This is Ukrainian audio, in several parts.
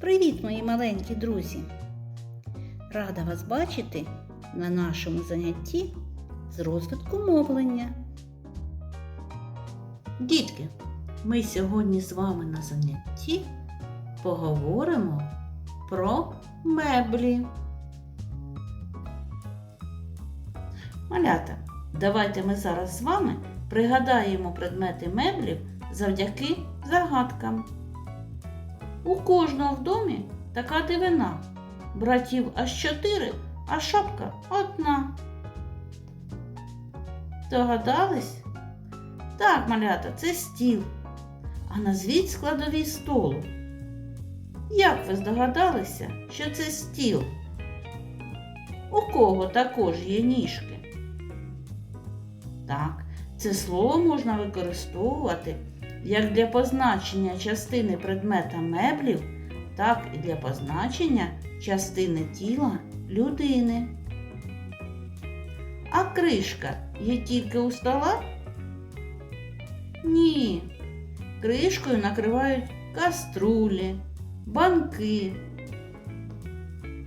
Привіт, мої маленькі друзі! Рада вас бачити на нашому занятті з розвитку мовлення. Дітки, ми сьогодні з вами на занятті поговоримо про меблі. Малята, давайте ми зараз з вами пригадаємо предмети меблів завдяки загадкам. У кожного в домі така дивина. Братів аж чотири, а шапка одна. Догадались? Так, малята, це стіл. А назвіть складові столу. Як ви здогадалися, що це стіл? У кого також є ніжки? Так, це слово можна використовувати як для позначення частини предмета меблів, так і для позначення частини тіла людини. А кришка є тільки у стола? Ні. Кришкою накривають каструлі, банки.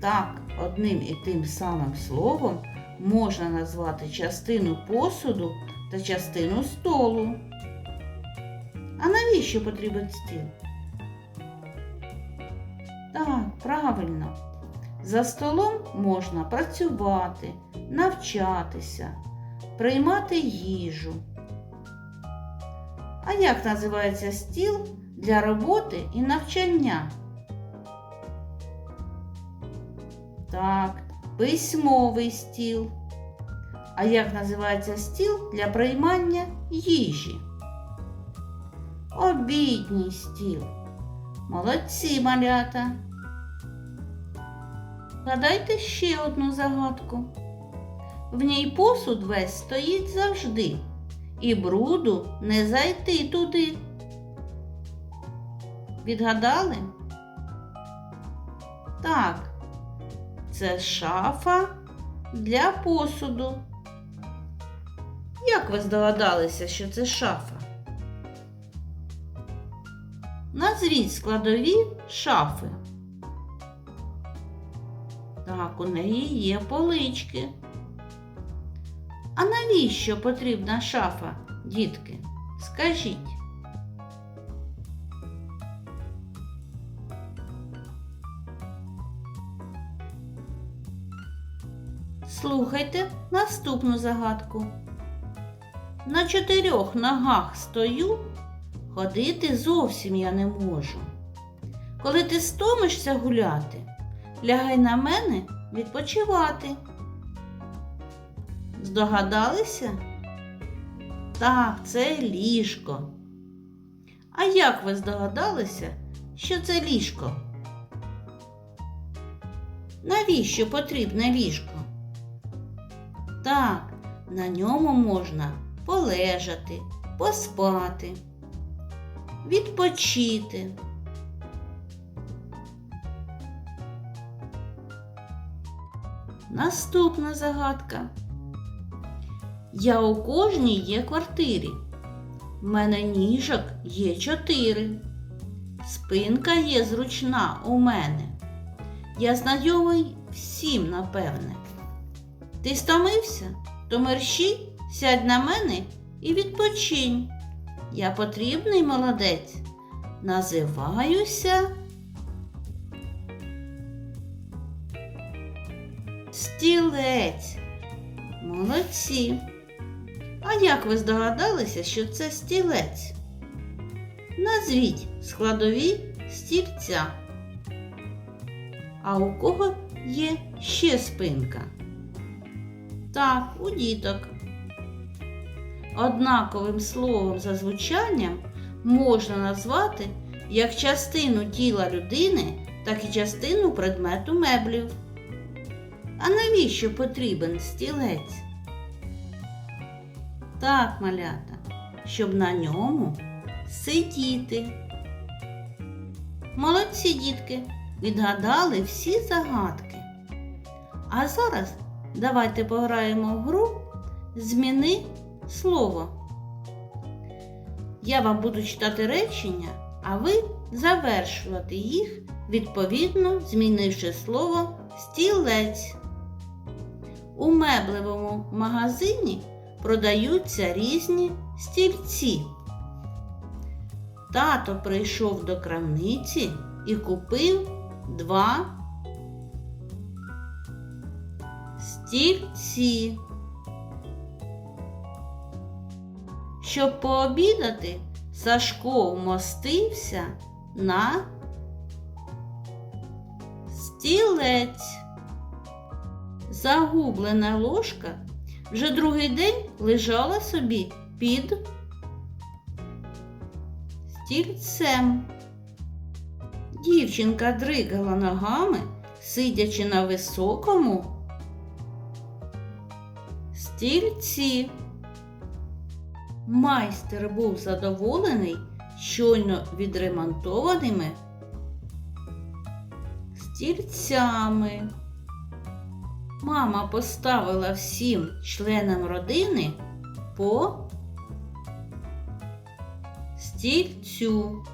Так, одним і тим самим словом можна назвати частину посуду та частину столу. А навіщо потрібен стіл? Так, правильно. За столом можна працювати, навчатися, приймати їжу. А як називається стіл для роботи і навчання? Так, письмовий стіл. А як називається стіл для приймання їжі? Обідній стіл. Молодці малята. Гадайте ще одну загадку. В ній посуд весь стоїть завжди, і бруду не зайти туди. Відгадали? Так, це шафа для посуду. Як ви здогадалися, що це шафа? Назвіть складові шафи. Так, у неї є полички. А навіщо потрібна шафа, дітки? Скажіть. Слухайте наступну загадку. На чотирьох ногах стою, ходити зовсім я не можу. Коли ти стомишся гуляти, лягай на мене відпочивати. Здогадалися? Так, це ліжко. А як ви здогадалися, що це ліжко? Навіщо потрібне ліжко? Так, на ньому можна полежати, поспати, відпочити. Наступна загадка. Я у кожній є квартирі. В мене ніжок є чотири. Спинка є зручна у мене. Я знайомий всім, напевне. Ти стомився? То мерщій сядь на мене і відпочинь. Я потрібний молодець. Називаюся. Стілець. Молодці. А як ви здогадалися, що це стілець? Назвіть складові стільця. А у кого є ще спинка? Так, у діток. Однаковим словом за звучанням можна назвати як частину тіла людини, так і частину предмету меблів. А навіщо потрібен стілець? Так, малята, щоб на ньому сидіти. Молодці дітки, відгадали всі загадки. А зараз давайте пограємо в гру Зміни слово. Я вам буду читати речення, а ви завершувати їх відповідно змінивши слово стілець. У меблевому магазині продаються різні стільці. Тато прийшов до крамниці і купив два стільці. Щоб пообідати, Сашко вмостився на стілець. Загублена ложка вже другий день лежала собі під стільцем. Дівчинка дригала ногами, сидячи на високому стільці. Майстер був задоволений щойно відремонтованими стільцями. Мама поставила всім членам родини по стільцю.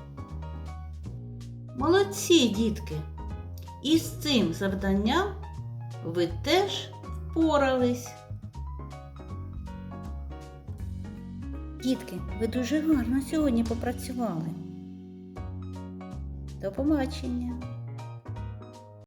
Молодці, дітки! І з цим завданням ви теж впорались. Дітки, ви дуже гарно сьогодні попрацювали. До побачення!